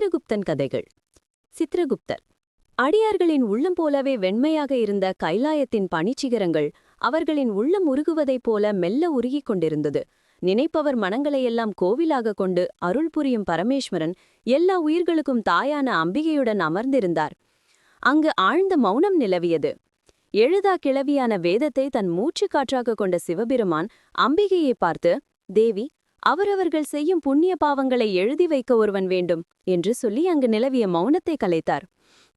சித்திரகுப்தன் கதைகள். சித்திரகுப்தர். அடியார்களின் உள்ளம் போலவே வெண்மையாக இருந்த கைலாயத்தின் பனிச்சிகரங்கள் அவர்களின் உள்ளம் உருகுவதைப் போல மெல்ல உருகிக் கொண்டிருந்தது. நினைப்பவர் மனங்களையெல்லாம் கோவிலாக கொண்டு அருள் புரியும் பரமேஸ்வரன் எல்லா உயிர்களுக்கும் தாயான அம்பிகையுடன் அமர்ந்திருந்தார். அங்கு ஆழ்ந்த மௌனம் நிலவியது. எழுதா கிளவியான வேதத்தை தன் மூச்சு காற்றாக கொண்ட சிவபெருமான் அம்பிகையை பார்த்து தேவி அவரவர்கள் செய்யும் புண்ணிய பாவங்களை எழுதி வைக்க ஒருவன் வேண்டும் என்று சொல்லி அங்கு நிலவிய மௌனத்தை கலைத்தார்.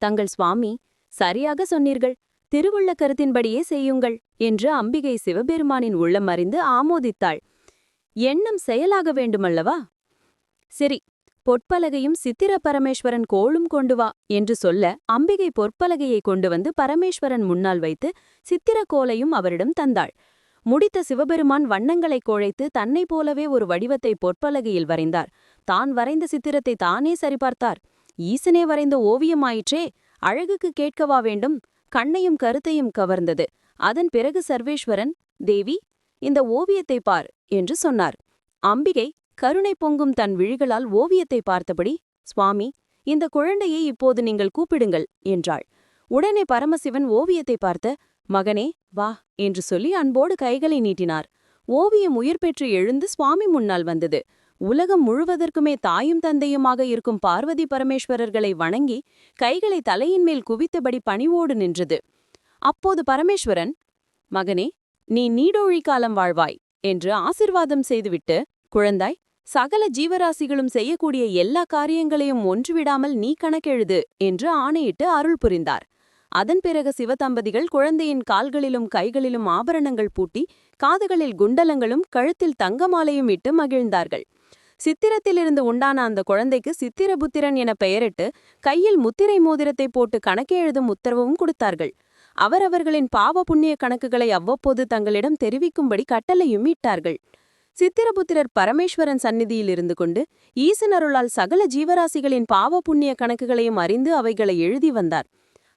தங்கள் சுவாமி சரியாக சொன்னீர்கள் திருவுள்ள கருத்தின்படியே செய்யுங்கள் என்று அம்பிகை சிவபெருமானின் உள்ளம் அறிந்து ஆமோதித்தாள். எண்ணம் செயலாக வேண்டுமல்லவா? சரி பொற்பலகையும் சித்திர பரமேஸ்வரன் கோளும் கொண்டு வா என்று சொல்ல அம்பிகை பொற்பலகையை கொண்டு வந்து பரமேஸ்வரன் முன்னால் வைத்து சித்திர கோலையும் அவரிடம் தந்தாள். முடித்த சிவபெருமான் வண்ணங்களைக் கோழைத்து தன்னைப் போலவே ஒரு வடிவத்தை பொற்பலகையில் வரைந்தார். தான் வரைந்த சித்திரத்தை தானே சரிபார்த்தார். ஈசனே வரைந்த ஓவியமாயிற்றே அழகுக்கு கேட்கவா வேண்டும்? கண்ணையும் கருத்தையும் கவர்ந்தது. அதன் பிறகு சர்வேஸ்வரன் தேவி இந்த ஓவியத்தை பார் என்று சொன்னார். அம்பிகை கருணை பொங்கும் தன் விழிகளால் ஓவியத்தை பார்த்தபடி சுவாமி இந்த குழந்தையை இப்போது நீங்கள் கூப்பிடுங்கள் என்றாள். உடனே பரமசிவன் ஓவியத்தை பார்த்த மகனே வா என்று சொல்லி அன்போடு கைகளை நீட்டினார். ஓவியம் உயிர் பெற்று எழுந்து சுவாமி முன்னால் வந்தது. உலகம் முழுவதற்குமே தாயும் தந்தையுமாக இருக்கும் பார்வதி பரமேஸ்வரர்களை வணங்கி கைகளை தலையின் மேல் குவித்தபடி பணிவோடு நின்றது. அப்போது பரமேஸ்வரன் மகனே நீ நீடோழி காலம் வாழ்வாய் என்று ஆசிர்வாதம் செய்துவிட்டு குழந்தாய் சகல ஜீவராசிகளும் செய்யக்கூடிய எல்லா காரியங்களையும் ஒன்றுவிடாமல் நீ கணக்கெழுது என்று ஆணையிட்டு அருள் புரிந்தார். அதன் பிறகு சிவதம்பதிகள் குழந்தையின் கால்களிலும் கைகளிலும் ஆபரணங்கள் பூட்டி காதுகளில் குண்டலங்களும் கழுத்தில் தங்கமாலையும் இட்டு மகிழ்ந்தார்கள். சித்திரத்திலிருந்து உண்டான அந்த குழந்தைக்கு சித்திரபுத்திரன் என பெயரிட்டு கையில் முத்திரை மோதிரத்தை போட்டு கணக்கே எழுதும் உத்தரவும் கொடுத்தார்கள். அவரவர்களின் பாவ புண்ணிய கணக்குகளை அவ்வப்போது தங்களிடம் தெரிவிக்கும்படி கட்டளையும் இட்டார்கள். சித்திரபுத்திரர் பரமேஸ்வரன் சந்நிதியில் இருந்து கொண்டு ஈசனருளால் சகல ஜீவராசிகளின் பாவ புண்ணிய கணக்குகளையும் அறிந்து அவைகளை எழுதி வந்தார்.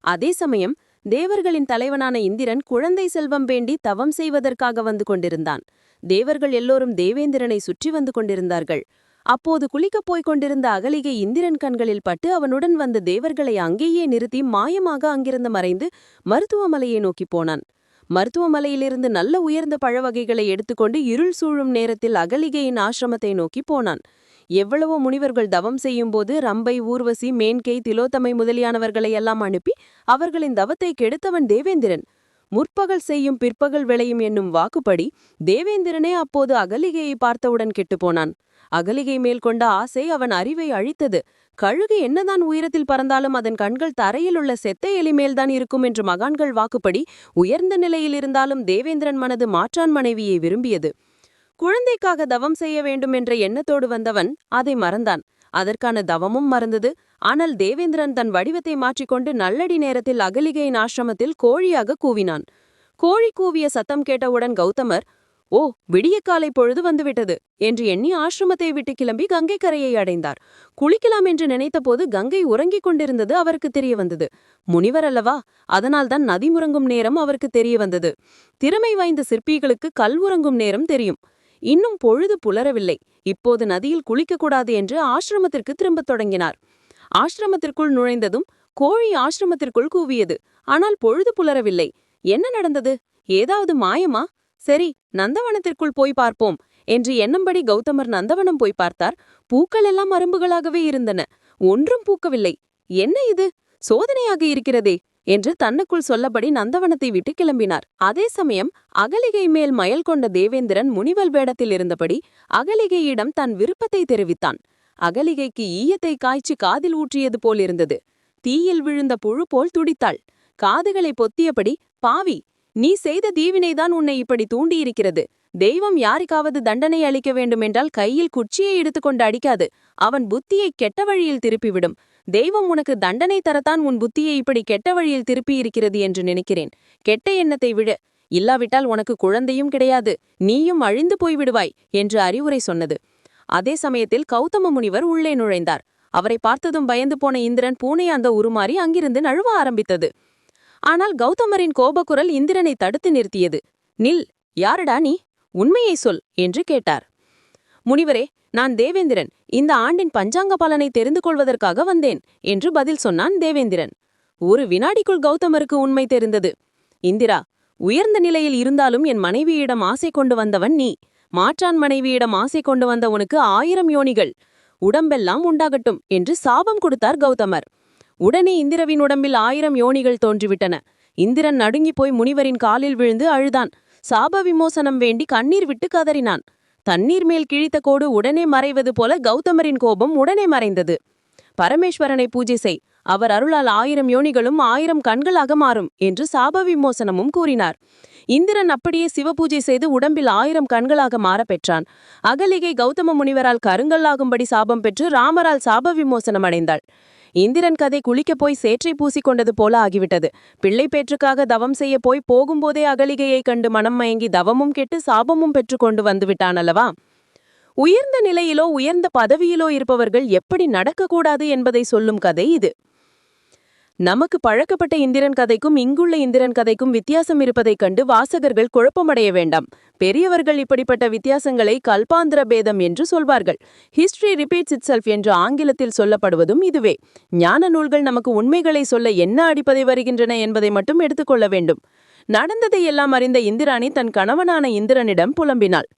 அதே சமயம் தேவர்களின் தலைவனான இந்திரன் குழந்தை செல்வம் வேண்டி தவம் செய்வதற்காக வந்து கொண்டிருந்தான். தேவர்கள் எல்லோரும் தேவேந்திரனை சுற்றி வந்து கொண்டிருந்தார்கள். அப்போது குளிக்கப் போய்க் கொண்டிருந்த அகலிகை இந்திரன் கண்களில் பட்டு அவனுடன் வந்த தேவர்களை அங்கேயே நிறுத்தி மாயமாக அங்கிருந்து மறைந்து மருத்துவமலையை நோக்கிப் போனான். மருத்துவமலையிலிருந்து நல்ல உயர்ந்த பழவகைகளை எடுத்துக்கொண்டு இருள் சூழும் நேரத்தில் அகலிகையின் ஆசிரமத்தை நோக்கி போனான். எவ்வளவோ முனிவர்கள் தவம் செய்யும்போது ரம்பை ஊர்வசி மேன்கை திலோத்தமை முதலியானவர்களை எல்லாம் அனுப்பி அவர்களின் தவத்தை கெடுத்தவன் தேவேந்திரன். முற்பகல் செய்யும் பிற்பகல் விளையும் என்னும் வாக்குப்படி தேவேந்திரனே அப்போது அகலிகையை பார்த்தவுடன் கெட்டுப்போனான். அகலிகை மேல் கொண்ட ஆசை அவன் அறிவை அழித்தது. கழுகு என்னதான் உயரத்தில் பறந்தாலும் அதன் கண்கள் தரையில் உள்ள செத்த எலி மேல்தான் இருக்கும் என்று மகான்கள் வாக்குப்படி உயர்ந்த நிலையில் இருந்தாலும் தேவேந்திரன் மனது மாற்றான் மனைவியை விரும்பியது. குழந்தைக்காக தவம் செய்ய வேண்டும் என்ற எண்ணத்தோடு வந்தவன் அதை மறந்தான். அதற்கான தவமும் மறந்தது. ஆனால் தேவேந்திரன் தன் வடிவத்தை மாற்றிக்கொண்டு நல்லடி நேரத்தில் அகலிகையின் ஆசிரமத்தில் கோழியாக கூவினான். கோழி கூவிய சத்தம் கேட்டவுடன் கௌதமர் ஓ விடியக்காலை பொழுது வந்துவிட்டது என்று எண்ணி ஆசிரமத்தை விட்டு கிளம்பி கங்கை கரையை அடைந்தார். குளிக்கலாம் என்று நினைத்தபோது கங்கை உறங்கிக் கொண்டிருந்தது அவருக்கு தெரிய வந்தது முனிவர் அல்லவா? அதனால்தான் நதி முறங்கும் நேரம் அவருக்கு தெரிய வந்தது திறமை வாய்ந்த சிற்பிகளுக்கு கல் உறங்கும் நேரம் தெரியும். இன்னும் பொழுது புலரவில்லை. இப்போது நதியில் குளிக்கக்கூடாது என்று ஆசிரமத்திற்கு திரும்பத் தொடங்கினார். ஆசிரமத்திற்குள் நுழைந்ததும் கோழி ஆசிரமத்திற்குள் கூவியது. ஆனால் பொழுது புலரவில்லை. என்ன நடந்தது? ஏதாவது மாயமா? சரி நந்தவனத்திற்குள் போய் பார்ப்போம் என்று எண்ணம்படி கௌதமர் நந்தவனம் போய் பார்த்தார். பூக்கள் எல்லாம் அரும்புகளாகவே இருந்தன. ஒன்றும் பூக்கவில்லை. என்ன இது? சோதனையாக இருக்கிறதே. என்று தன்னுக்குள் சொல்லபடி நந்தவனத்தை விட்டு கிளம்பினார். அதே சமயம் அகலிகை மேல் மயல் கொண்ட தேவேந்திரன் முனிவல் வேடத்தில் இருந்தபடி அகலிகையிடம் தன் விருப்பத்தை தெரிவித்தான். அகலிகைக்கு ஈயத்தை காய்ச்சி காதில் ஊற்றியது போல் இருந்தது. தீயில் விழுந்த புழு போல் துடித்தாள். காதுகளை பொத்தியபடி பாவி நீ செய்த தீவினைதான் உன்னை இப்படி தூண்டியிருக்கிறது. தெய்வம் யாருக்காவது தண்டனை அளிக்க வேண்டுமென்றால் கையில் குச்சியை எடுத்துக்கொண்டு அடிக்காது. அவன் புத்தியை கெட்ட வழியில் திருப்பிவிடும். தெய்வம் உனக்கு தண்டனை தரத்தான் உன் புத்தியை இப்படி கெட்ட வழியில் திருப்பியிருக்கிறது என்று நினைக்கிறேன். கெட்ட எண்ணத்தை விட இல்லாவிட்டால் உனக்கு குழந்தையும் கிடையாது. நீயும் அழிந்து போய்விடுவாய் என்று அறிவுரை சொன்னது. அதே சமயத்தில் கௌதம முனிவர் உள்ளே நுழைந்தார். அவரை பார்த்ததும் பயந்து போன இந்திரன் பூனை அந்த உருமாறி அங்கிருந்து நழுவ ஆரம்பித்தது. ஆனால் கௌதமரின் கோபக்குரல் இந்திரனை தடுத்து நிறுத்தியது. நில் யாரடா நீ? உண்மையை சொல் என்று கேட்டார். முனிவரே நான் தேவேந்திரன் இந்த ஆண்டின் பஞ்சாங்க பலனை தெரிந்து கொள்வதற்காக வந்தேன் என்று பதில் சொன்னான் தேவேந்திரன். ஒரு வினாடிக்குள் கௌதமருக்கு உண்மை தெரிந்தது. இந்திரா உயர்ந்த நிலையில் இருந்தாலும் என் மனைவியிடம் ஆசை கொண்டு வந்தவன் நீ. மாற்றான் மனைவியிடம் ஆசை கொண்டு வந்த உனக்கு ஆயிரம் யோனிகள். உடம்பெல்லாம் உண்டாகட்டும் என்று சாபம் கொடுத்தார் கௌதமர். உடனே இந்திரவின் உடம்பில் ஆயிரம் யோனிகள் தோன்றிவிட்டன. இந்திரன் நடுங்கிப் போய் முனிவரின் காலில் விழுந்து அழுதான். சாப விமோசனம் வேண்டி கண்ணீர் விட்டு கதறினான். தண்ணீர் மேல் கிழித்த கோடு உடனே மறைவது போல கௌதமரின் கோபம் உடனே மறைந்தது. பரமேஸ்வரனை பூஜை செய் அவர் அருளால் ஆயிரம் யோனிகளும் ஆயிரம் கண்களாக மாறும் என்று சாப விமோசனமும் கூறினார். இந்திரன் அப்படியே சிவபூஜை செய்து உடம்பில் ஆயிரம் கண்களாக மாறப் பெற்றான். அகலிகை கௌதம முனிவரால் கருங்கல்லாகும்படி சாபம் பெற்று ராமரால் சாப விமோசனம் அடைந்தாள் இந்திரன் கதை குளிக்கப் போய் சேற்றை பூசிக்கொண்டது போல ஆகிவிட்டது. பிள்ளை பேற்றுக்காக தவம் செய்ய போய் போகும்போதே அகலிகையைக் கண்டு மனம் மயங்கி தவமும் கெட்டு சாபமும் பெற்றுக்கொண்டு வந்துவிட்டான் வந்து விட்டான் அல்லவா உயர்ந்த நிலையிலோ உயர்ந்த பதவியிலோ இருப்பவர்கள் எப்படி நடக்கக்கூடாது என்பதை சொல்லும் கதை இது. நமக்கு பழக்கப்பட்ட இந்திரன் கதைக்கும் இங்குள்ள இந்திரன் கதைக்கும் வித்தியாசம் இருப்பதைக் கண்டு வாசகர்கள் குழப்பமடைய வேண்டாம். பெரியவர்கள் இப்படிப்பட்ட வித்தியாசங்களை கல்பாந்திர பேதம் என்று சொல்வார்கள். ஹிஸ்டரி ரிப்பீட்ஸ் இட் செல்ஃப் என்று ஆங்கிலத்தில் சொல்லப்படுவதும் இதுவே. ஞான நூல்கள் நமக்கு உண்மைகளை சொல்ல என்ன அடிப்படை வருகின்றன என்பதை மட்டும் எடுத்துக்கொள்ள வேண்டும். நடந்ததை எல்லாம் அறிந்த இந்திராணி தன் கணவனான இந்திரனிடம் புலம்பினாள்.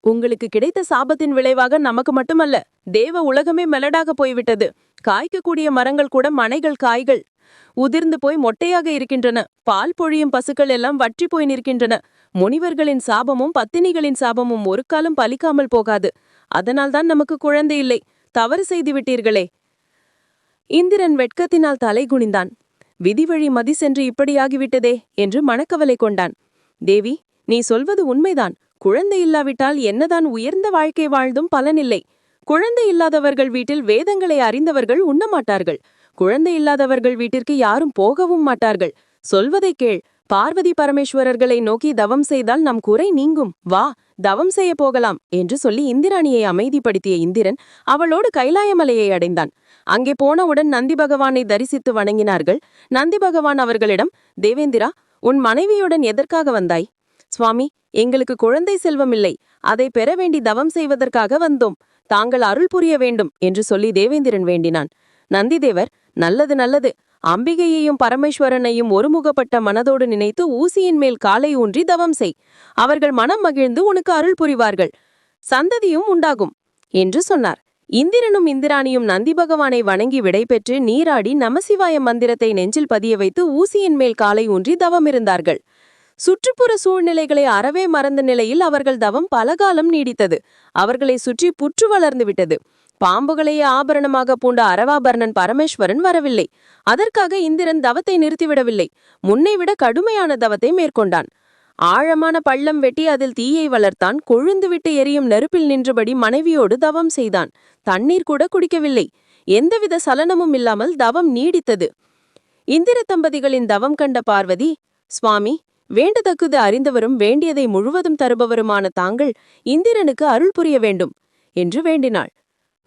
உங்களுக்கு கிடைத்த சாபத்தின் விளைவாக நமக்கு மட்டுமல்ல தேவ உலகமே மெலடாக போய்விட்டது. காய்க்கக்கூடிய மரங்கள் கூட மனைகள் காய்கள். உதிர்ந்து போய் மொட்டையாக இருக்கின்றன. பால் பொழியும் பசுக்கள் எல்லாம் வற்றி போய் நிற்கின்றன. முனிவர்களின் சாபமும் பத்தினிகளின் சாபமும் ஒரு காலம் பலிக்காமல் போகாது. அதனால்தான் நமக்கு குழந்தை இல்லை. தவறு செய்து விட்டீர்களே. இந்திரன் வெட்கத்தினால் தலை குனிந்தான். விதிவழி மதி சென்று இப்படியாகிவிட்டதே என்று மனக்கவலை கொண்டான். தேவி நீ சொல்வது உண்மைதான். குழந்தை இல்லாவிட்டால் என்னதான் உயர்ந்த வாழ்க்கை வாழ்ந்தும் பலனில்லை குழந்தை இல்லாதவர்கள் வீட்டில் வேதங்களை அறிந்தவர்கள் உண்ணமாட்டார்கள். குழந்தை இல்லாதவர்கள் வீட்டிற்கு யாரும் போகவும் மாட்டார்கள். சொல்வதை கேள். பார்வதி பரமேஸ்வரர்களை நோக்கி தவம் செய்தால் நம் குறை நீங்கும். வா தவம் செய்ய போகலாம் என்று சொல்லி இந்திராணியை அமைதிப்படுத்திய இந்திரன் அவளோடு கைலாயமலையை அடைந்தான். அங்கே போனவுடன் நந்தி பகவானை தரிசித்து வணங்கினார்கள். நந்தி பகவான் அவர்களிடம் தேவேந்திரா உன் மனைவியுடன் எதற்காக வந்தாய்? சுவாமி எங்களுக்கு குழந்தை செல்வம் இல்லை. அதை பெற வேண்டி தவம் செய்வதற்காக வந்தோம். தாங்கள் அருள் புரிய வேண்டும் என்று சொல்லி தேவேந்திரன் வேண்டினான். நந்திதேவர் நல்லது நல்லது. அம்பிகையையும் பரமேஸ்வரனையும் ஒருமுகப்பட்ட மனதோடு நினைத்து ஊசியின் மேல் காலை ஊன்றி தவம் செய். அவர்கள் மனம் மகிழ்ந்து உனக்கு அருள் புரிவார்கள். சந்ததியும் உண்டாகும் என்று சொன்னார். இந்திரனும் இந்திராணியும் நந்தி பகவானை வணங்கி விடைபெற்று நீராடி நமசிவாய மந்திரத்தை நெஞ்சில் பதிய வைத்து ஊசியின் மேல் காலை ஊன்றி தவமிருந்தார்கள் சுற்றுப்புற சூழ்நிலைகளை அறவே மறந்த நிலையில் அவர்கள் தவம் பலகாலம் நீடித்தது. அவர்களை சுற்றி புற்று வளர்ந்து விட்டது. பாம்புகளையே ஆபரணமாக பூண்ட அரவாபரணன் பரமேஸ்வரன் வரவில்லை. அதற்காக இந்திரன் தவத்தை நிறுத்திவிடவில்லை. முன்னை விட கடுமையான தவத்தை மேற்கொண்டான். ஆழமான பள்ளம் வெட்டி அதில் தீயை வளர்த்தான் கொழுந்துவிட்டு எரியும் நெருப்பில் நின்றபடி மனைவியோடு தவம் செய்தான். தண்ணீர் கூட குடிக்கவில்லை. எந்தவித சலனமும் இல்லாமல் தவம் நீடித்தது. இந்திர தம்பதிகளின் தவம் கண்ட பார்வதி சுவாமி வேண்டத்தக்குது அறிந்தவரும் வேண்டியதை முழுவதும் தருபவருமான தாங்கள் இந்திரனுக்கு அருள் புரிய வேண்டும் என்று வேண்டினாள்.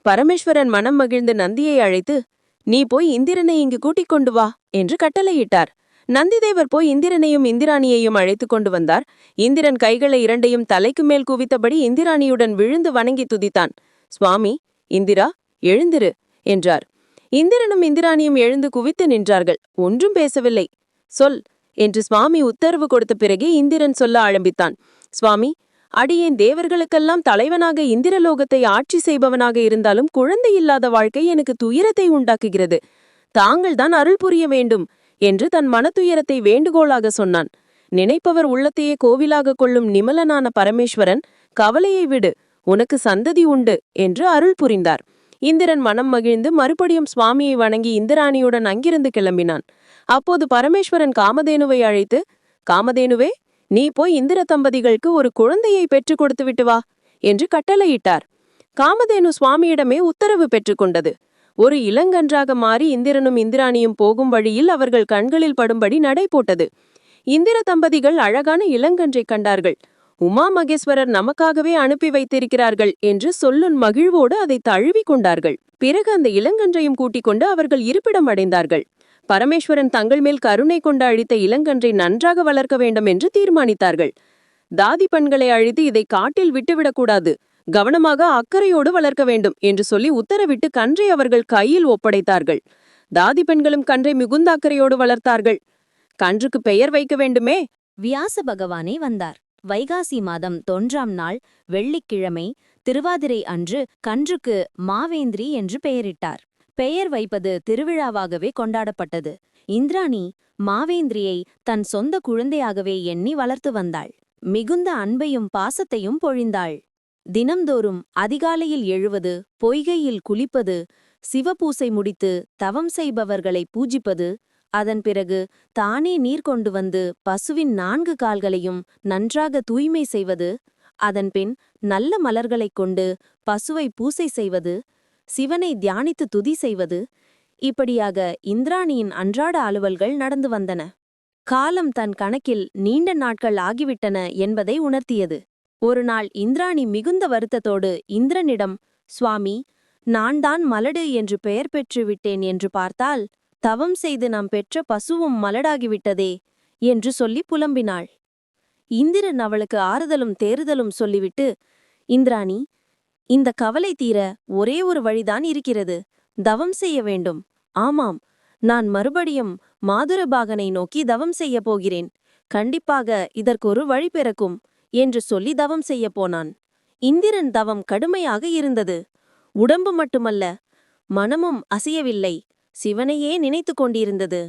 பரமேஸ்வரன் மனம் மகிழ்ந்து நந்தியை அழைத்து நீ போய் இந்திரனை இங்கு கூட்டிக் கொண்டு வா என்று கட்டளையிட்டார். நந்திதேவர் போய் இந்திரனையும் இந்திராணியையும் அழைத்து கொண்டு வந்தார். இந்திரன் கைகளை இரண்டையும் தலைக்கு மேல் குவித்தபடி இந்திராணியுடன் விழுந்து வணங்கி துதித்தான். சுவாமி இந்திரா எழுந்திரு என்றார். இந்திரனும் இந்திராணியும் எழுந்து குவித்து நின்றார்கள். ஒன்றும் பேசவில்லை. சொல் என்று சுவாமி உத்தரவு கொடுத்த பிறகே இந்திரன் சொல்ல ஆரம்பித்தான். சுவாமி அடியேன் தேவர்களுக்கெல்லாம் தலைவனாக இந்திரலோகத்தை ஆட்சி செய்பவனாக இருந்தாலும் குழந்தை இல்லாத வாழ்க்கை எனக்கு துயரத்தை உண்டாக்குகிறது. தாங்கள்தான் அருள் புரிய வேண்டும் என்று தன் மனத்துயரத்தை வேண்டுகோளாக சொன்னான். நினைப்பவர் உள்ளத்தையே கோவிலாக கொள்ளும் நிமலனான பரமேஸ்வரன் கவலையை விடு உனக்கு சந்ததி உண்டு என்று அருள் புரிந்தார். இந்திரன் மனம் மகிழ்ந்து மறுபடியும் சுவாமியை வணங்கி இந்திராணியுடன் அங்கிருந்து கிளம்பினான். அப்போது பரமேஸ்வரன் காமதேனுவை அழைத்து காமதேனுவே நீ போய் இந்திர தம்பதிகளுக்கு ஒரு குழந்தையை பெற்றுக் கொடுத்து விட்டு வா என்று கட்டளையிட்டார். காமதேனு சுவாமியிடமே உத்தரவு பெற்றுக்கொண்டது ஒரு இளங்கன்றாக மாறி இந்திரனும் இந்திராணியும் போகும் வழியில் அவர்கள் கண்களில் படும்படி நடை போட்டது. இந்திர தம்பதிகள் அழகான இளங்கன்றைக் கண்டார்கள். உமா மகேஸ்வரர் நமக்காகவே அனுப்பி வைத்திருக்கிறார்கள் என்று சொல்லுன் மகிழ்வோடு அதை தழுவி கொண்டார்கள். பிறகு அந்த இளங்கன்றையும் கூட்டிக் கொண்டு அவர்கள் இருப்பிடம் அடைந்தார்கள். பரமேஸ்வரன் தங்கள் மேல் கருணை கொண்டு அழித்த இளங்கன்றை நன்றாக வளர்க்க வேண்டும் என்று தீர்மானித்தார்கள். தாதி பெண்களை அழித்து இதை காட்டில் விட்டுவிடக்கூடாது கவனமாக அக்கறையோடு வளர்க்க வேண்டும் என்று சொல்லி உத்தரவிட்டு கன்றை அவர்கள் கையில் ஒப்படைத்தார்கள். தாதி பெண்களும் கன்றை மிகுந்த அக்கறையோடு வளர்த்தார்கள். கன்றுக்கு பெயர் வைக்க வேண்டுமே? வியாச பகவானே வந்தார். வைகாசி மாதம் தொன்றாம் நாள் வெள்ளிக்கிழமை திருவாதிரை அன்று கன்றுக்கு மாவேந்திரி என்று பெயரிட்டார். பெயர் வைப்பது திருவிழாவாகவே கொண்டாடப்பட்டது. இந்திராணி மாவேந்திரியை தன் சொந்த குழந்தையாகவே எண்ணி வளர்த்து வந்தாள். மிகுந்த அன்பையும் பாசத்தையும் பொழிந்தாள். தினம்தோறும் அதிகாலையில் எழுவது பொய்கையில் குளிப்பது சிவபூசை முடித்து தவம் செய்பவர்களை பூஜிப்பது அதன் பிறகு தானே நீர் கொண்டு வந்து பசுவின் நான்கு கால்களையும் நன்றாக தூய்மை செய்வது அதன்பின் நல்ல மலர்களைக் கொண்டு பசுவை பூசை செய்வது சிவனை தியானித்து துதி செய்வது இப்படியாக இந்திராணியின் அன்றாட அலுவல்கள் நடந்து வந்தன. காலம் தன் கணக்கில் நீண்ட நாட்கள் ஆகிவிட்டன என்பதை உணர்த்தியது. ஒருநாள் இந்திராணி மிகுந்த வருத்தத்தோடு இந்திரனிடம் சுவாமி நான் தான் மலடு என்று பெயர் பெற்று விட்டேன் என்று பார்த்தால் தவம் செய்து நாம் பெற்ற பசுவும் மலடாகிவிட்டதே என்று சொல்லி புலம்பினாள். இந்திரன் அவளுக்கு ஆறுதலும் தேறுதலும் சொல்லிவிட்டு இந்திராணி இந்த கவலை தீர ஒரே ஒரு வழிதான் இருக்கிறது. தவம் செய்ய வேண்டும். ஆமாம் நான் மறுபடியும் மாதுரபாகனை நோக்கி தவம் செய்யப் போகிறேன். கண்டிப்பாக இதற்கொரு வழி பிறக்கும் என்று சொல்லி தவம் செய்யப் போனான். இந்திரன் தவம் கடுமையாக இருந்தது. உடம்பு மட்டுமல்ல மனமும் அசையவில்லை. சிவனையே நினைத்து கொண்டிருந்தது.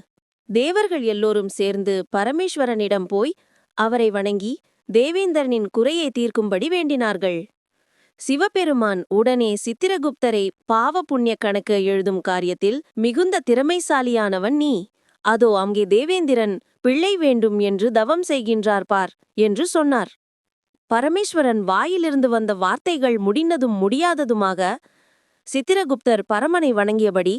தேவர்கள் எல்லோரும் சேர்ந்து பரமேஸ்வரனிடம் போய் அவரை வணங்கி தேவேந்திரனின் குறையை தீர்க்கும்படி வேண்டினார்கள். சிவபெருமான் உடனே சித்திரகுப்தரை பாவ புண்ணிய கணக்கு எழுதும் காரியத்தில் மிகுந்த திறமைசாலியானவன் நீ. அதோ அங்கே தேவேந்திரன் பிள்ளை வேண்டும் என்று தவம் செய்கின்றார் பார் என்று சொன்னார். பரமேஸ்வரன் வாயிலிருந்து வந்த வார்த்தைகள் முடிந்ததும் முடியாததுமாக சித்திரகுப்தர் பரமனை வணங்கியபடி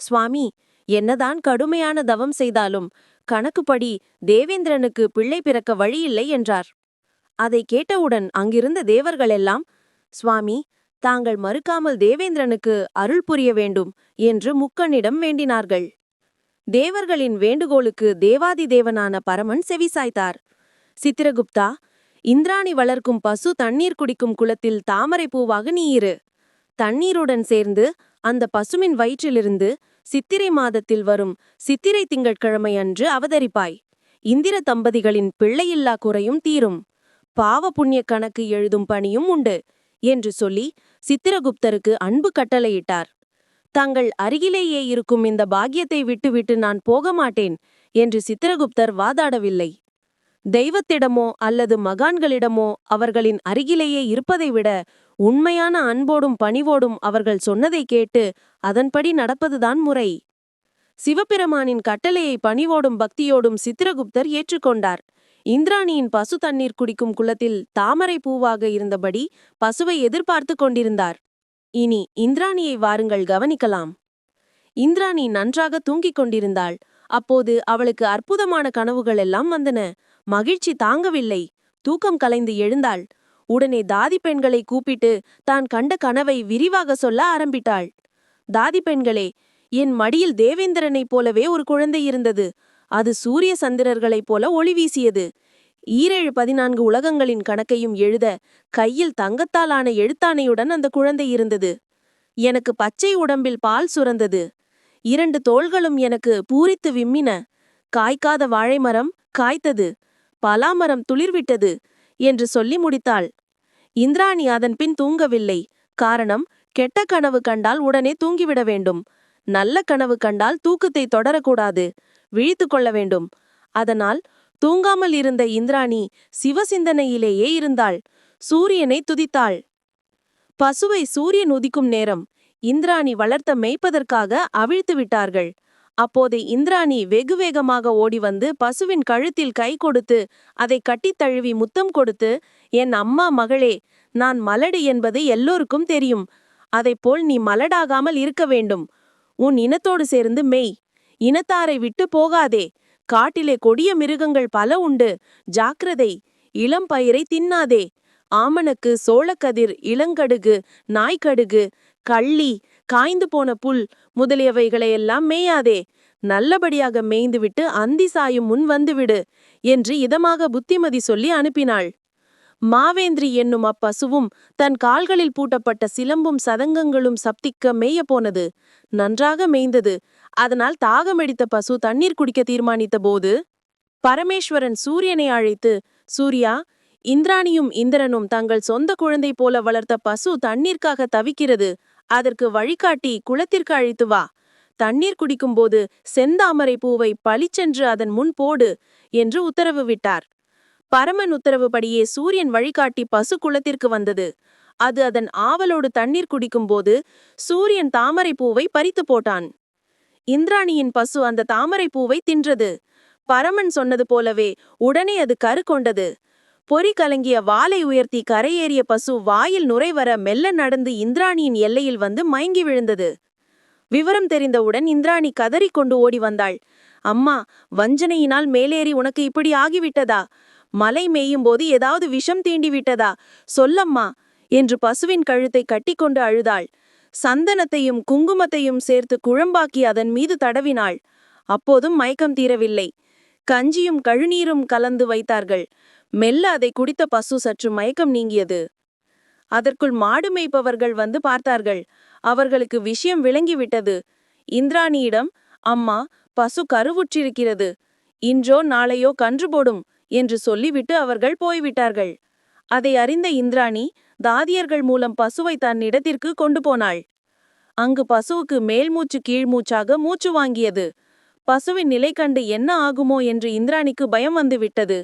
சுவாமி என்னதான் கடுமையான தவம் செய்தாலும் கணக்குப்படி தேவேந்திரனுக்கு பிள்ளை பிறக்க வழியில்லை என்றார். அதை கேட்டவுடன் அங்கிருந்த தேவர்களெல்லாம் சுவாமி தாங்கள் மறுக்காமல் தேவேந்திரனுக்கு அருள் புரிய வேண்டும் என்று முக்கனிடம் வேண்டினார்கள். தேவர்களின் வேண்டுகோளுக்கு தேவாதி தேவனான பரமன் செவிசாய்த்தார். சித்திரகுப்தா இந்திராணி வளர்க்கும் பசு தண்ணீர் குடிக்கும் குளத்தில் தாமரை பூவாக நீ இரு தண்ணீருடன் சேர்ந்து அந்த பசுவின் வயிற்றிலிருந்து சித்திரை மாதத்தில் வரும் சித்திரை திங்கட்கிழமை அன்று அவதரிப்பாய். இந்திர தம்பதிகளின் பிள்ளையில்லா குறையும் தீரும். பாவ புண்ணிய கணக்கு எழுதும் பணியும் உண்டு என்று சொல்லி சித்திரகுப்தருக்கு அன்பு கட்டளையிட்டார். தங்கள் அருகிலேயே இருக்கும் இந்த பாக்கியத்தை விட்டுவிட்டு நான் போக மாட்டேன் என்று சித்திரகுப்தர் வாதாடவில்லை. தெய்வத்திடமோ அல்லது மகான்களிடமோ அவர்களின் அருகிலேயே இருப்பதை விட உண்மையான அன்போடும் பணிவோடும் அவர்கள் சொன்னதை கேட்டு அதன்படி நடப்பதுதான் முறை. சிவபெருமானின் கட்டளையை பணிவோடும் பக்தியோடும் சித்திரகுப்தர் ஏற்றுக்கொண்டார். இந்திராணியின் பசு தண்ணீர் குடிக்கும் குளத்தில் தாமரை பூவாக இருந்தபடி பசுவை எதிர்பார்த்து கொண்டிருந்தார். இனி இந்திராணியை வாருங்கள் கவனிக்கலாம். இந்திராணி நன்றாக தூங்கிக் கொண்டிருந்தாள். அப்போது அவளுக்கு அற்புதமான கனவுகள் எல்லாம் வந்தன. மகிழ்ச்சி தாங்கவில்லை. தூக்கம் கலைந்து எழுந்தாள். உடனே தாதி பெண்களை கூப்பிட்டு தான் கண்ட கனவை விரிவாக சொல்ல ஆரம்பித்தாள். தாதி பெண்களே என் மடியில் தேவேந்திரனைப் போலவே ஒரு குழந்தை இருந்தது. அது சூரிய சந்திரர்களைப் போல ஒளி வீசியது. ஈரேழு பதினான்கு உலகங்களின் கணக்கையும் எழுத கையில் தங்கத்தாலான எழுத்தாணையுடன் அந்த குழந்தை இருந்தது. எனக்கு பச்சை உடம்பில் பால் சுரந்தது. இரண்டு தோள்களும் எனக்கு பூரித்து விம்மின. காய்க்காத வாழைமரம் காய்த்தது. பலாமரம் துளிர்விட்டது என்று சொல்லி முடித்தாள். இந்திராணி அதன் பின் தூங்கவில்லை. காரணம் கெட்ட கனவு கண்டால் உடனே தூங்கிவிட வேண்டும். நல்ல கனவு கண்டால் தூக்கத்தை தொடரக்கூடாது. விழித்து கொள்ள வேண்டும். அதனால் தூங்காமல் இருந்த இந்திராணி சிவசிந்தனையிலேயே இருந்தாள். சூரியனை துதித்தாள். பசுவை சூரியன் உதிக்கும் நேரம். இந்திராணி வளர்த்த மேய்ப்பதற்காக அவிழ்த்து விட்டார்கள். அப்போது இந்திராணி வெகு வேகமாக ஓடி வந்து பசுவின் கழுத்தில் கை கொடுத்து அதை கட்டித் தழுவி முத்தம் கொடுத்து என் அம்மா மகளே நான் மலடு என்பது எல்லோருக்கும் தெரியும். அதைப்போல் நீ மலடாகாமல் இருக்க வேண்டும். உன் இனத்தோடு சேர்ந்து மெய். இனத்தாரை விட்டு போகாதே. காட்டிலே கொடிய மிருகங்கள் பல உண்டு. ஜாக்கிரதை. இளம் பயிரை தின்னாதே. ஆமணக்கு சோளக்கதிர் இளங்கடுகு நாய்க்கடுகு கள்ளி காய்ந்து போன புல் முதலியவைகளையெல்லாம் மேயாதே. நல்லபடியாக மேய்ந்துவிட்டு அந்தி சாயும் முன் வந்துவிடு என்று இதமாக புத்திமதி சொல்லி அனுப்பினாள். மாவேந்திரி என்னும் அப்பசுவும் தன் கால்களில் பூட்டப்பட்ட சிலம்பும் சதங்கங்களும் சப்திக்க மேயப் போனது நன்றாக மேய்ந்தது. அதனால் தாகமெடித்த பசு தண்ணீர் குடிக்க தீர்மானித்த போது பரமேஸ்வரன் சூரியனை அழைத்து சூர்யா இந்திராணியும் இந்திரனும் தங்கள் சொந்த குழந்தை போல வளர்த்த பசு தண்ணீர்க்காக தவிக்கிறது. அதற்கு வழிகாட்டி குளத்திற்கு அழைத்து வா. தண்ணீர் குடிக்கும்போது செந்தாமரை பூவை பளிச்சென்று அதன் முன் போடு என்று உத்தரவு விட்டார். பரமன் உத்தரவுபடியே சூரியன் வழிகாட்டி பசு குளத்திற்கு வந்தது. அது அதன் ஆவலோடு தண்ணீர் குடிக்கும்போது சூரியன் தாமரை பூவை பறித்து போட்டான். இந்திராணியின் பசு அந்த தாமரை பூவை தின்றது. பரமன் சொன்னது போலவே உடனே அது கரு கொண்டது. பொறி கலங்கிய வாலை உயர்த்தி கரையேறிய பசு வாயில் நுரைவர மெல்ல நடந்து இந்திராணியின் எல்லையில் வந்து மயங்கி விழுந்தது. விவரம் தெரிந்தவுடன் இந்திராணி கதறிக்கொண்டு ஓடி வந்தாள். அம்மா வஞ்சனையினால் மேலேறி உனக்கு இப்படி ஆகிவிட்டதா? மலை மேயும்போது ஏதாவது விஷம் தீண்டி விட்டதா சொல்லம்மா! என்று பசுவின் கழுத்தை கட்டிக்கொண்டு அழுதாள். சந்தனத்தையும் குங்குமத்தையும் சேர்த்து குழம்பாக்கி அதன் மீது தடவினாள். அப்போதும் மயக்கம் தீரவில்லை. கஞ்சியும் கழுநீரும் கலந்து வைத்தார்கள். மெல்ல அதை குடித்த பசு சற்று மயக்கம் நீங்கியது. அதற்குள் மாடு மேய்ப்பவர்கள் வந்து பார்த்தார்கள். அவர்களுக்கு விஷயம் விளங்கிவிட்டது. இந்திராணியிடம் அம்மா பசு கருவுற்றிருக்கிறது. இன்றோ நாளையோ கன்று போடும். என்று சொல்லிவிட்டு அவர்கள் போய்விட்டார்கள். அதை அறிந்த இந்திராணி தாதியர்கள் மூலம் பசுவை தன்னிடத்திற்கு கொண்டு போனாள். அங்கு பசுவுக்கு மேல்மூச்சு கீழ்மூச்சாக மூச்சு வாங்கியது. பசுவின் நிலை கண்டு என்ன ஆகுமோ என்று இந்திராணிக்கு பயம் வந்துவிட்டது.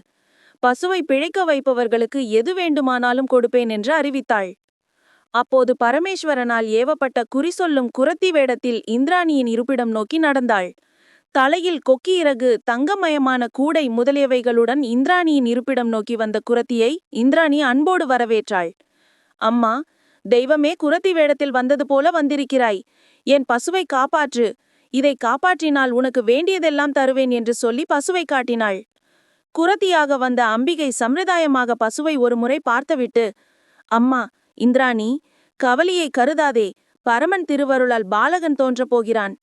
பசுவை பிழைக்க வைப்பவர்களுக்கு எது வேண்டுமானாலும் கொடுப்பேன் என்று அறிவித்தாள். அப்போது பரமேஸ்வரனால் ஏவப்பட்ட குறி சொல்லும் குரத்தி வேடத்தில் இந்திராணியின் இருப்பிடம் நோக்கி நடந்தாள். தலையில் கொக்கியிறகு தங்கமயமான கூடை முதலியவைகளுடன் இந்திராணியின் இருப்பிடம் நோக்கி வந்த குரத்தியை இந்திராணி அன்போடு வரவேற்றாள். அம்மா தெய்வமே குரத்தி வேடத்தில் வந்தது போல வந்திருக்கிறாய். என் பசுவை காப்பாற்று. இதை காப்பாற்றினால் உனக்கு வேண்டியதெல்லாம் தருவேன் என்று சொல்லி பசுவை காட்டினாள். குரத்தியாக வந்த அம்பிகை சம்பிரதாயமாக பசுவை ஒருமுறை பார்த்துவிட்டு அம்மா இந்திராணி கவலியை கருதாதே. பரமன் திருவருளால் பாலகன் தோன்றப் போகிறான்.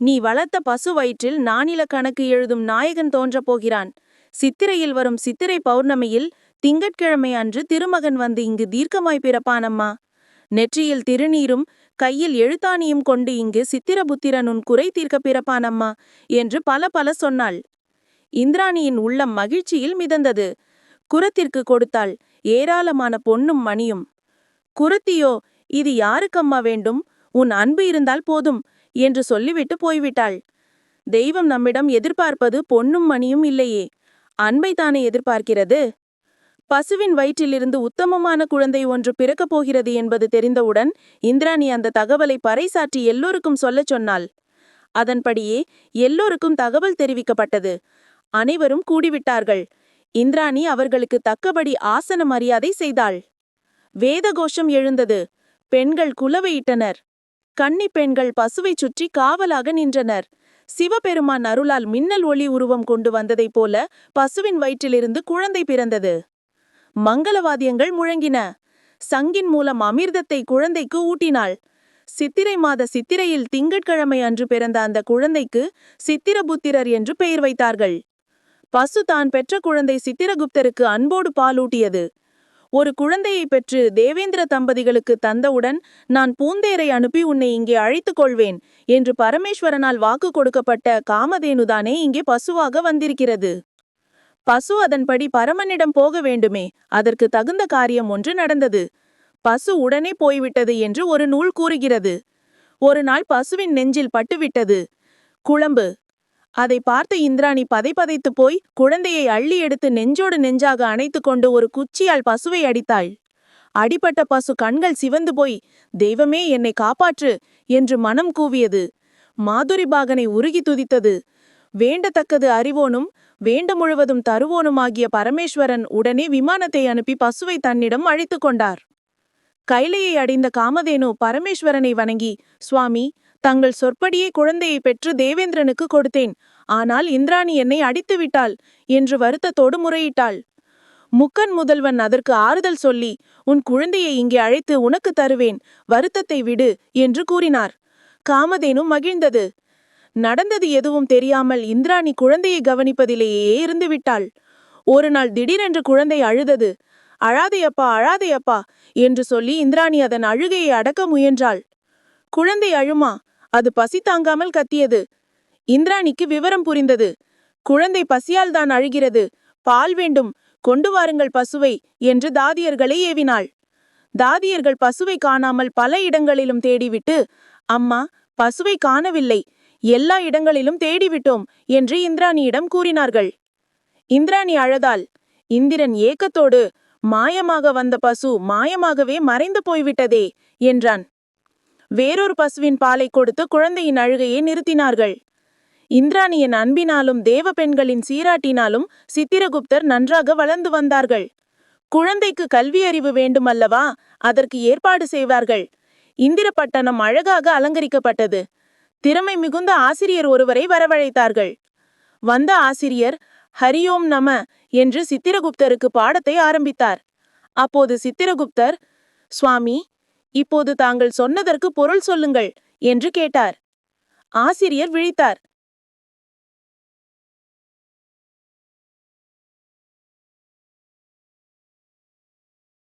நீ வளர்த்த பசு வயிற்றில் நானில கணக்கு எழுதும் நாயகன் தோன்றப் போகிறான். சித்திரையில் வரும் சித்திரை பௌர்ணமியில் திங்கட்கிழமை அன்று திருமகன் வந்து இங்கு தீர்க்கமாய் பிறப்பானம்மா. நெற்றியில் திருநீரும் கையில் எழுத்தாணியும் கொண்டு இங்கு சித்திரபுத்திரன் உன் குறை தீர்க்க பிறப்பானம்மா என்று பல பல சொன்னாள். இந்திராணியின் உள்ளம் மகிழ்ச்சியில் மிதந்தது. குரத்திற்கு கொடுத்தாள் ஏராளமான பொன்னும் மணியும். குரத்தியோ இது யாருக்கம்மா வேண்டும்? உன் அன்பு இருந்தால் போதும். என்று சொல்லிவிட்டு போய்விட்டாள். தெய்வம் நம்மிடம் எதிர்பார்ப்பது பொன்னும் மணியும் இல்லையே. அன்பை தானே எதிர்பார்க்கிறது? பசுவின் வயிற்றிலிருந்து உத்தமமான குழந்தை ஒன்று பிறக்கப் போகிறது என்பது தெரிந்தவுடன் இந்திராணி அந்த தகவலை பறைசாற்றி எல்லோருக்கும் சொல்லச் சொன்னாள். அதன்படியே எல்லோருக்கும் தகவல் தெரிவிக்கப்பட்டது. அனைவரும் கூடிவிட்டார்கள். இந்திராணி அவர்களுக்கு தக்கபடி ஆசன மரியாதை செய்தாள். வேதகோஷம் எழுந்தது. பெண்கள் குலவையிட்டனர் கன்னி பெண்கள் பசுவை சுற்றி காவலாக நின்றனர். சிவபெருமான் அருளால் மின்னல் ஒளி உருவம் கொண்டு வந்ததைப் போல பசுவின் வயிற்றிலிருந்து குழந்தை பிறந்தது. மங்களவாதியங்கள் முழங்கின. சங்கின் மூலம் அமிர்தத்தை குழந்தைக்கு ஊட்டினாள். சித்திரை மாத சித்திரையில் திங்கட்கிழமை அன்று பிறந்த அந்த குழந்தைக்கு சித்திரபுத்திரர் என்று பெயர் வைத்தார்கள். பசு தான் பெற்ற குழந்தை சித்திரகுப்தருக்கு அன்போடு பாலூட்டியது. ஒரு குழந்தையை பெற்று தேவேந்திர தம்பதிகளுக்கு தந்தவுடன் நான் பூந்தேரை அனுப்பி உன்னை இங்கே அழைத்துக் கொள்வேன் என்று பரமேஸ்வரனால் வாக்கு கொடுக்கப்பட்ட காமதேனுதானே இங்கே பசுவாக வந்திருக்கிறது. பசு அதன்படி பரமனிடம் போக வேண்டுமே அதற்கு தகுந்த காரியம் ஒன்று நடந்தது. பசு உடனே போய்விட்டது என்று ஒரு நூல் கூறுகிறது. ஒரு நாள் பசுவின் நெஞ்சில் பட்டுவிட்டது. குழம்பு அதை பார்த்த இந்திராணி பதைபதைத்து போய் குழந்தையை அள்ளி எடுத்து நெஞ்சோடு நெஞ்சாக அணைத்துக் கொண்டு ஒரு குச்சியால் பசுவை அடித்தாள். அடிபட்ட பசு கண்கள் சிவந்து போய் தெய்வமே என்னை காப்பாற்று என்று மனம் கூவியது. மாதுரிபாகனை உருகி துதித்தது. வேண்டத்தக்கது அறிவோனும் வேண்ட முழுவதும் தருவோனுமாகிய பரமேஸ்வரன் உடனே விமானத்தை அனுப்பி பசுவை தன்னிடம் அழைத்துக் கொண்டார். கைலையை அடைந்த காமதேனு பரமேஸ்வரனை வணங்கி சுவாமி தங்கள் சொற்படியே குழந்தையை பெற்று தேவேந்திரனுக்கு கொடுத்தேன். ஆனால் இந்திராணி என்னை அடித்து விட்டாள் என்று வருத்தத்தோடு முறையிட்டாள். முக்கன் முதல்வன் அதற்கு ஆறுதல் சொல்லி உன் குழந்தையை இங்கே அழைத்து உனக்கு தருவேன் வருத்தத்தை விடு என்று கூறினார். காமதேனு மகிழ்ந்தது. நடந்தது எதுவும் தெரியாமல் இந்திராணி குழந்தையை கவனிப்பதிலேயே இருந்துவிட்டாள். ஒரு நாள் திடீரென்று குழந்தை அழுதது. அழாதையப்பா அழாதையப்பா என்று சொல்லி இந்திராணி அதன் அழுகையை அடக்க முயன்றாள். குழந்தை அழுமா? அது பசி தாங்காமல் கத்தியது. இந்திராணிக்கு விவரம் புரிந்தது. குழந்தை பசியால் தான் அழுகிறது. பால் வேண்டும். கொண்டு வாருங்கள் பசுவை என்று தாதியர்களை ஏவினாள். தாதியர்கள் பசுவை காணாமல் பல இடங்களிலும் தேடிவிட்டு அம்மா பசுவை காணவில்லை. எல்லா இடங்களிலும் தேடிவிட்டோம் என்று இந்திராணியிடம் கூறினார்கள். இந்திராணி அழதாள். இந்திரன் ஏக்கத்தோடு மாயமாக வந்த பசு மாயமாகவே மறைந்து போய்விட்டதே என்றான். வேறொரு பசுவின் பாலை கொடுத்து குழந்தையின் அழுகையை நிறுத்தினார்கள். இந்திராணியின் அன்பினாலும் தேவ பெண்களின் சீராட்டினாலும் சித்திரகுப்தர் நன்றாக வளர்ந்து வந்தார்கள். குழந்தைக்கு கல்வி அறிவு வேண்டுமல்லவா? அதற்கு ஏற்பாடு செய்வார்கள். இந்திரப்பட்டணம் அழகாக அலங்கரிக்கப்பட்டது. திறமை மிகுந்த ஆசிரியர் ஒருவரை வரவழைத்தார்கள். வந்த ஆசிரியர் ஹரியோம் நம என்று சித்திரகுப்தருக்கு பாடத்தை ஆரம்பித்தார். அப்போது சித்திரகுப்தர் சுவாமி இப்போது தாங்கள் சொன்னதற்கு பொருள் சொல்லுங்கள் என்று கேட்டார். ஆசிரியர் விழித்தார்.